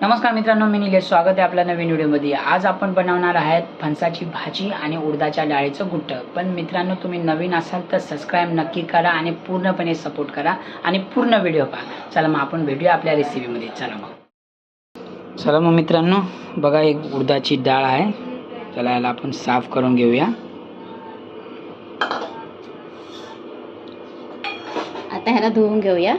नमस्कार मित्रांनो मी निलेश स्वागत आहे आपल्या नवीन व्हिडिओमध्ये. आज आपण बनवणार आहेत फणसाची भाजी आणि उडदाच्या डाळीचं गुट्ट पण मित्रांनो तुम्ही नवीन असाल तर सबस्क्राईब नक्की करा आणि पूर्णपणे सपोर्ट करा आणि पूर्ण व्हिडिओ पहा. चला मग आपण भेटूया आपल्या रेसिपीमध्ये चला मग. चला मग मित्रांनो बघा एक उडदाची डाळ आहे. चला याला आपण साफ करून घेऊया. आता ह्याला धुवून घेऊया.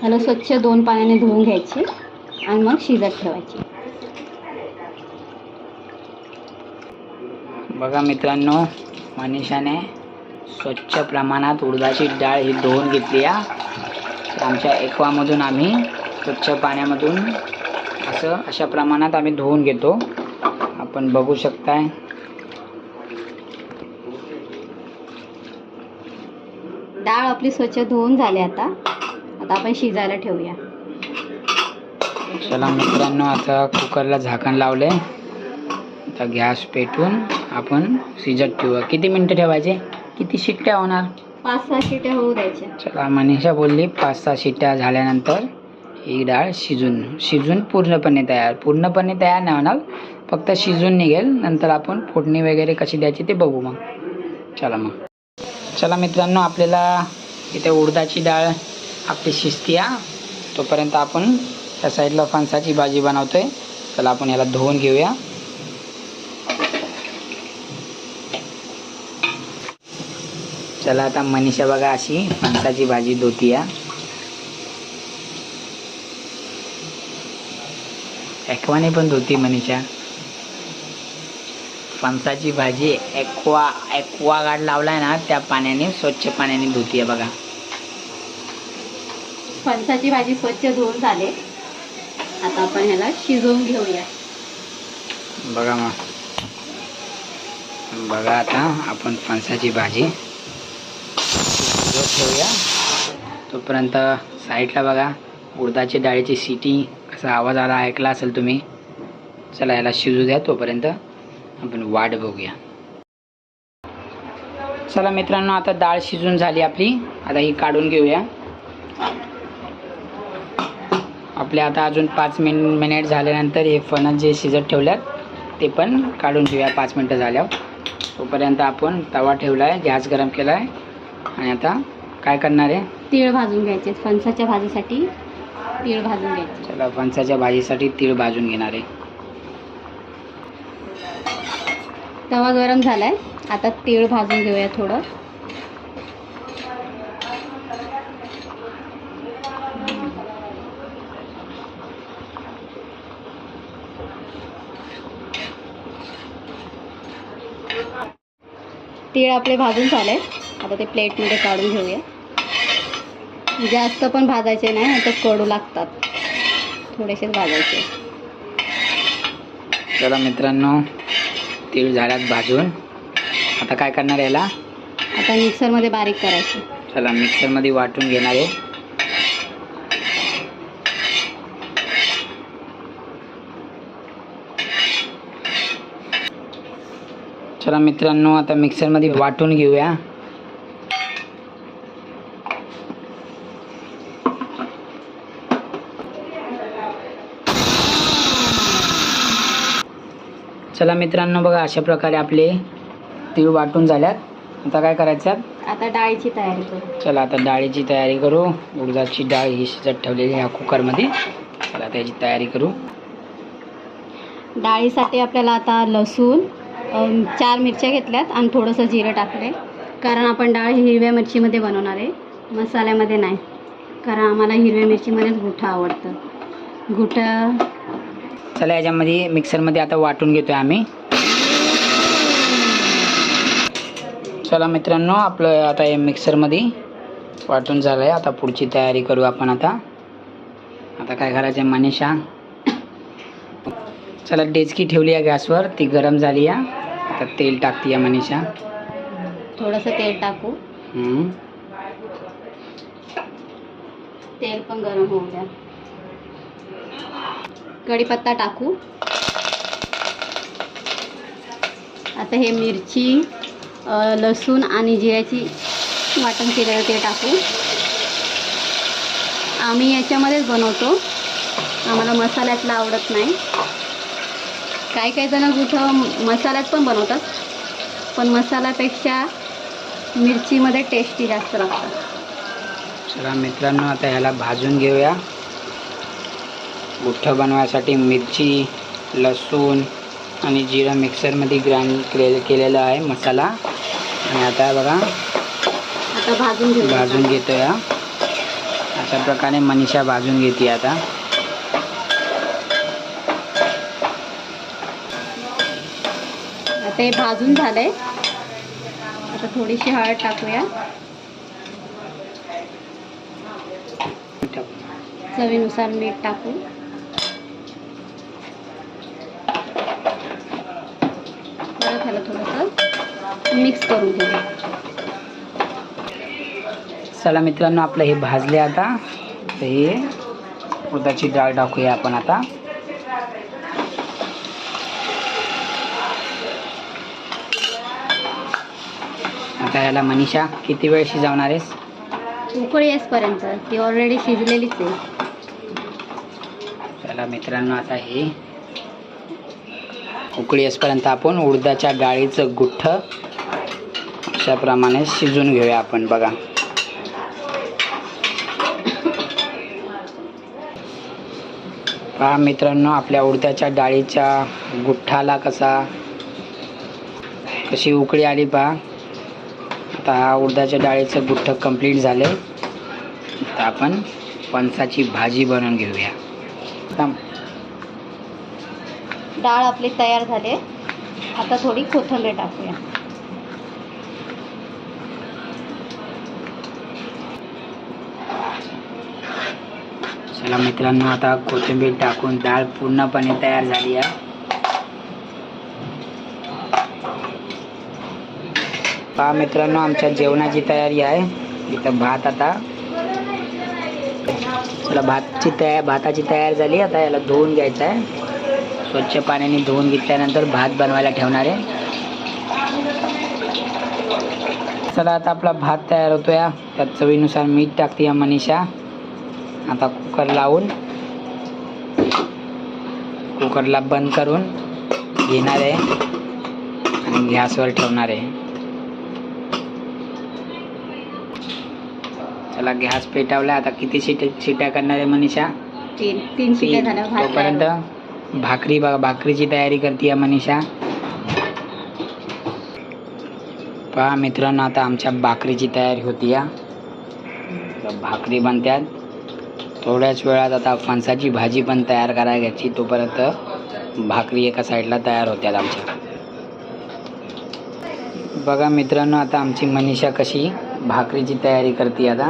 ह्याला स्वच्छ दोन पाण्याने धुवून घ्यायची आणि मग शिजत ठेवायची. बघा मित्रांनो मनीषाने स्वच्छ प्रमाणात उडदाची डाळ ही धुवून घेतली आहे. आमच्या एक्वामधून आम्ही स्वच्छ पाण्यामधून असं अशा प्रमाणात आम्ही धुवून घेतो. आपण बघू शकताय. डाळ आपली स्वच्छ धुवून झाली आता. आता आपण शिजायला ठेवूया. चला मित्रांनो आता कुकरला झाकण लावले आता गॅस पेटवून आपण शिजत ठेवूया. किती मिनटं ठेवायचे? किती शिट्ट्या होणार? पाच सहा शिट्या होऊ द्यायच्या. चला मनीषा बोलली पाच सहा शिट्ट्या झाल्यानंतर ही डाळ शिजून शिजून पूर्णपणे तयार. पूर्णपणे तयार नाही होणार फक्त शिजून निघेल. नंतर आपण फोडणी वगैरे कशी द्यायची ते बघू मग. चला मग. चला मित्रांनो आपल्याला इथे उडदाची डाळ आपली शिस्ती तोपर्यंत आपण त्या साईडला फणसाची भाजी बनवतोय. चला आपण याला धुवून घेऊया. चला आता मनीषा बघा अशी फणसाची भाजी धुती एक्वाने पण धुती मनीषा. फणसाची भाजी एक्वा एक्वा गाड लावलाय ना त्या पाण्याने स्वच्छ पाण्याने धुती बघा. फणसाची भाजी स्वच्छ धुवून झाले. आता आपण ह्याला शिजवून घेऊया. बघा मग. बघा आता आपण फणसाची भाजी शिजवत ठेवूया तोपर्यंत साईडला बघा उडदाची डाळीची सिटी असा आवाज आला ऐकला असेल तुम्ही चला याला शिजू द्या तोपर्यंत आपण वाट बघूया. चला मित्रांनो आता डाळ शिजून झाली आपली आता ही काढून घेऊया. आपले आता अजून पाच मिन मिनिट झाल्यानंतर हे फणस जे शिजत ठेवल्यात ते पण काढून घेऊया पाच मिनटं झाल्यावर. तोपर्यंत आपण तवा ठेवला आहे गॅस गरम केला आहे आणि आता काय करणार आहे? तीळ भाजून घ्यायचे फणसाच्या भाजीसाठी तीळ भाजून घ्यायचे. चला फणसाच्या भाजीसाठी तीळ भाजून घेणार आहे. तवा गरम झालाय. आता तीळ भाजून घेऊया थोडं. तीळ आपले भाजून झाले. आता ते प्लेटमध्ये काढून घेऊया. जास्त पण भाजायचे नाही तर कडू लागतात. थोडेसेच भाजायचे. चला मित्रांनो तीळ झाल्यात भाजून. आता काय करणार याला? आता मिक्सरमध्ये बारीक करायचे. चला मिक्सरमध्ये वाटून घेणार आहे. चला मित्रांनो आता मिक्सरमध्ये वाटून घेऊया. चला मित्रांनो बघा अशा प्रकारे आपले तीळ वाटून झाल्यात. आता काय करायचं? आता डाळीची तयारी करू. चला आता डाळीची तयारी करू. उडदाची डाळ ही शिजत ठेवलेली ह्या कुकरमध्ये. चला त्याची तयारी करू. डाळीसाठी आपल्याला आता लसूण चार मिरच्या घेतल्यात आणि थोडंसं जिरं टाकले कारण आपण डाळ ही हिरव्या मिरचीमध्ये बनवणार आहे. मसाल्यामध्ये नाही. कारण आम्हाला हिरव्या मिरचीमध्येच गुठं आवडतं. गुठं चला याच्यामध्ये मिक्सरमध्ये आता वाटून घेतोय आम्ही. चला मित्रांनो आपलं आता हे मिक्सरमध्ये वाटून झालं आहे आता पुढची तयारी करू आपण आता. आता काय करायचं आहे मनीषा? चला डेचकी ठेवली आहे गॅसवर. ती गरम झाली आहे आता तेल टाकते आहे मनीषा. थोडंसं तेल टाकू. हम्म. तेल पण गरम होऊ द्या. कढीपत्ता टाकू. आता हे मिरची अ, लसूण आणि जिऱ्याची वाटण केलेलं ते टाकू. आम्ही याच्यामध्येच बनवतो. आम्हाला मसाल्यातलं आवडत नाही. काही काही जण कुठं मसाल्यात पण बनवतात. पण मसाल्यापेक्षा मिरचीमध्ये टेस्टी जास्त लागतात. चला मित्रांनो आता ह्याला भाजून घेऊया. गुठ्ठं बनवायसाठी मिरची लसूण आणि जिरं मिक्सरमध्ये ग्राइंड के केलेलं आहे मसाला. आणि आता बघा आता भाजून घेऊ भाजून घेतो या अशा प्रकारे मनीषा भाजून घेते आता. आता हे भाजून झालंय आता थोडीशी हळद टाकूया. चवीनुसार मीठ टाकू. परत ह्याला थोडंसं. मिक्स करून घेऊ. चला मित्रांनो आपलं हे भाजले आता. हे उडदाची डाळ टाकूया आपण आता. आता याला मनीषा किती वेळ शिजवणार आहेस? उकळी येसपर्यंत ती ऑलरेडी शिजलेलीच आहे. चला मित्रांनो आता हे उकळी असपर्यंत आपण उडदाच्या डाळीचं गुठ्ठ अशाप्रमाणे शिजून घेऊया आपण बघा. पहा मित्रांनो आपल्या उडदाच्या डाळीच्या गुठ्ठाला कसा कशी उकळी आली पहा. आता हा उडदाच्या डाळीचं गुठ्ठ कंप्लीट झाले आता आपण फणसाची भाजी बनवून घेऊया. डाळ आपली तयार झाली आहे. आता थोडी कोथिंबीर टाकूया चला मित्रांनो आता कोथिंबीर टाकून डाळ पूर्णपणे तयार झाली आहे पहा मित्रांनो आमच्या जेवणाची तयारी आहे. इथं भात आता. चला भातची तयार भाताची तयार झाली. आता याला धुवून घ्यायचं आहे. स्वच्छ पाण्याने धुवून घेतल्यानंतर भात बनवायला ठेवणार आहे. चला आता आपला भात तयार होतो या त्यात चवीनुसार मीठ टाकते या मनीषा. आता कुकर लावून. कुकरला बंद करून घेणार आहे. आणि गॅसवर ठेवणार आहे. चला गॅस पेटवला. आता किती शिट शिट्या करणार आहे मनीषा? तीन तीन शिट्या. झाल्या भात तोपर्यंत भाकरी बघा भाकरीची तयारी करते मनीषा. पहा मित्रांनो आता आमच्या भाकरीची तयारी होती या. भाकरी बनत्यात. थोड्याच वेळात आता फणसाची भाजी पण तयार करायला घ्यायची तोपर्यंत भाकरी एका साईडला तयार होत्यात आमच्या. बघा मित्रांनो आता आमची मनीषा कशी भाकरीची तयारी करते आता.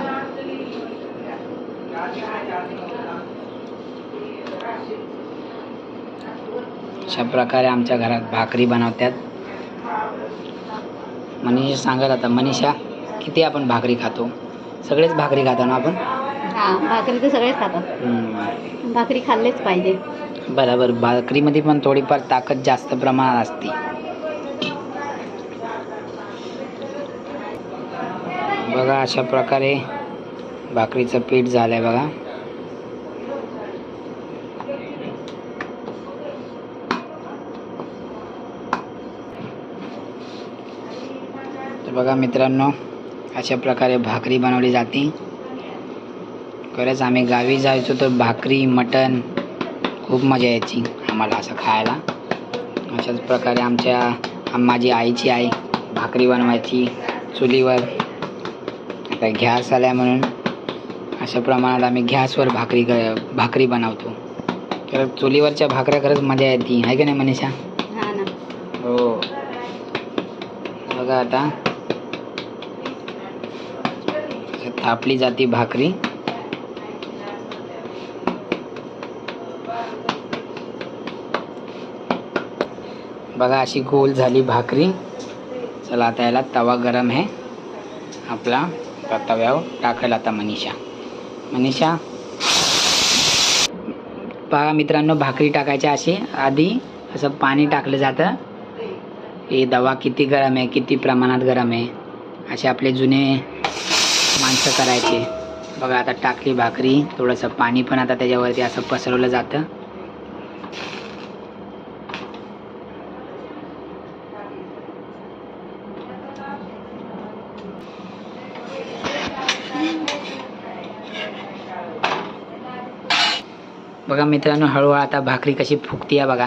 अशा प्रकारे आमच्या घरात भाकरी बनवतात. मनीषा सांगत आता मनीषा किती आपण भाकरी खातो? सगळेच भाकरी खातो ना आपण? हा भाकरी तर सगळेच खातात. हम्म. भाकरी खाल्लेच पाहिजे. बरोबर भाकरीमध्ये पण थोडीफार ताकद जास्त प्रमाणात असते. बघा अशा प्रकारे भाकरीचं पीठ झालंय बघा. बघा मित्रांनो अशा प्रकारे भाकरी बनवली जाते. खरंच आम्ही गावी जायचो तर भाकरी मटण खूप मजा यायची आम्हाला असं खायला. अशाच प्रकारे आमच्या आम- माझी आईची आई भाकरी बनवायची चुलीवर. आता गॅस आल्या म्हणून अशा प्रमाणात आम्ही गॅसवर भाकरी भाकरी बनवतो. तर चुलीवरच्या भाकऱ्या खरंच मजा येते आहे का नाही मनीषा? हो. बघा आता असं थापली जाते भाकरी. बघा अशी गोल झाली भाकरी. चला आता याला तवा गरम आहे. आपला तव्यावर टाकायला आता मनीषा. मनीषा. बघा मित्रांनो भाकरी टाकायच्या अशी. आधी असं पाणी टाकलं जातं. हे दवा किती गरम आहे किती प्रमाणात गरम आहे. असे आपले जुने माणसं करायचे. बघा आता टाकली भाकरी थोडंसं पाणी पण आता त्याच्यावरती असं पसरवलं जातं. बघा मित्रांनो हळूहळू आता भाकरी कशी फुगती आहे बघा.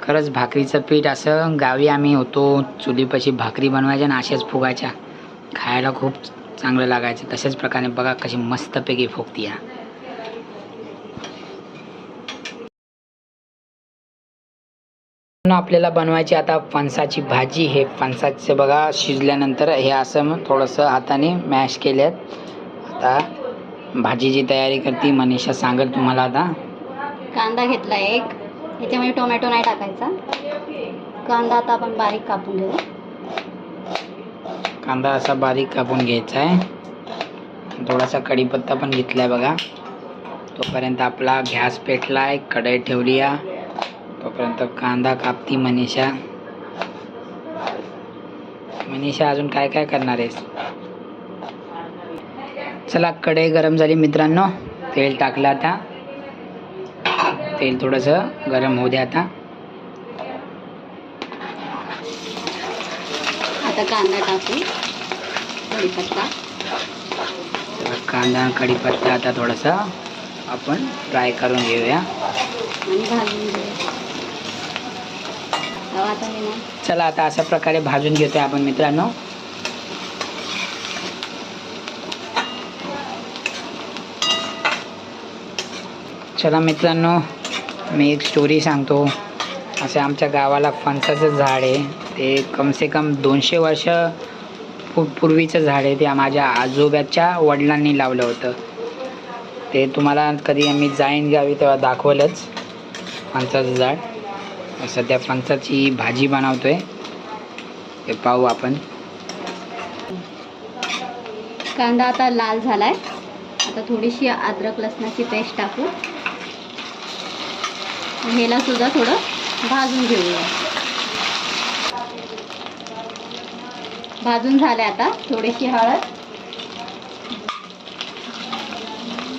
खरंच भाकरीचं पीठ असं गावी आम्ही होतो चुलीपाशी भाकरी बनवायच्या आणि अशाच फुगायच्या. खायला खूप चांगलं लागायचं. तशाच प्रकारे बघा कशी मस्तपैकी फुकती या आपल्याला बनवायची आता फणसाची भाजी. हे फणसाचं बघा शिजल्यानंतर हे असं मग थोडंसं हाताने मॅश केल्यात. आता भाजीची तयारी करते मनीषा सांगेल तुम्हाला आता. कांदा घेतला एक. याच्यामध्ये टोमॅटो नाही टाकायचा. कांदा आता आपण बारीक कापून घेऊ. कांदा असा बारीक कापून घ्यायचा आहे थोडासा कढीपत्ता पण घेतला आहे बघा. तोपर्यंत आपला गॅस पेटला आहे कढई ठेवली आहे तोपर्यंत कांदा कापती मनीषा. मनीषा अजून काय काय करणार आहेस? चला कढई गरम झाली मित्रांनो. तेल टाकलं आता. तेल थोडंसं गरम होऊ द्या आता. आता कांदा टाकू. कढीपत्ता. कांदा कढीपत्ता आता थोडासा आपण फ्राय करून घेऊया. आणि भाजून घेऊ. तवा आता हे ना? चला आता अशा प्रकारे भाजून घेतोय आपण मित्रांनो. चला मित्रांनो मी एक स्टोरी सांगतो. असे आमच्या गावाला फणसाचं झाड आहे. ते कमसे कम दोनशे वर्ष पू पूर्वीचं झाड आहे ते माझ्या आजोबाच्या वडिलांनी लावलं होतं. ते तुम्हाला कधी आम्ही जाईन गावी तेव्हा दाखवलंच फणसाचं झाड. सध्या फणसाची भाजी बनवतो आहे ते पाहू आपण. कांदा आता लाल झाला आहे आता थोडीशी अद्रक लसणाची पेस्ट टाकू. ह्याला सुद्धा थोडं भाजून घेऊया. भाजून झाले आता थोडीशी हळद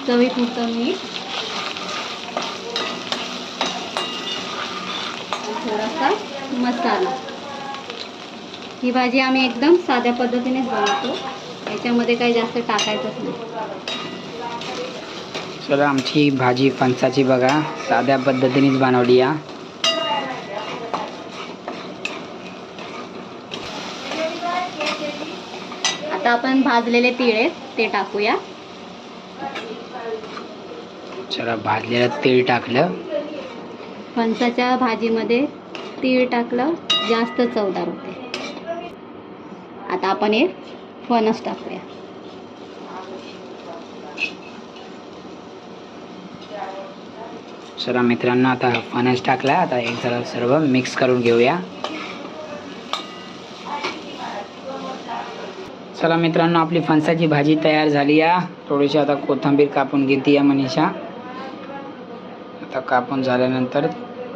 चवीपुरतं मीठ थोडासा मसाला. ही भाजी आम्ही एकदम साध्या पद्धतीनेच बनवतो याच्यामध्ये काही जास्त टाकायचंच नाही. चला आमची भाजी फणसाची बघा साध्या पद्धतीनेच बनवली या आता आपण भाजलेले तीळ आहेत ते टाकूया. चला भाजलेलं तेल टाकलं. फणसाच्या भाजीमध्ये तीळ टाकलं जास्त चवदार होते. आता आपण हे फणस टाकूया. चला मित्रांनो आता फणस टाकला. आता एक जरा सर्व मिक्स करून घेऊया. चला मित्रांनो आपली फणसाची भाजी तयार झाली या. थोडीशी आता कोथिंबीर कापून घेते या मनीषा. आता कापून झाल्यानंतर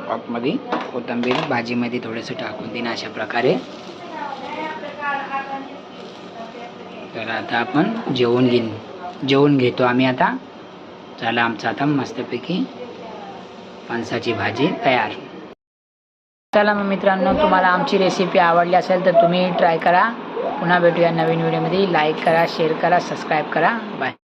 पापमध्ये कोथिंबीर भाजीमध्ये थोडंसं टाकून देईन अशा प्रकारे. तर आता आपण जेवून घेईन. जेवून घेतो आम्ही आता. झालं आमचं आता मस्तपैकी फणसाची भाजी तयार. चला मग मित्रांनो तुम्हाला आमची रेसिपी आवडली असेल तर तुम्ही ट्राय करा. पुन्हा भेटूया नवीन व्हिडिओमध्ये. लाईक करा शेअर करा सबस्क्राईब करा. बाय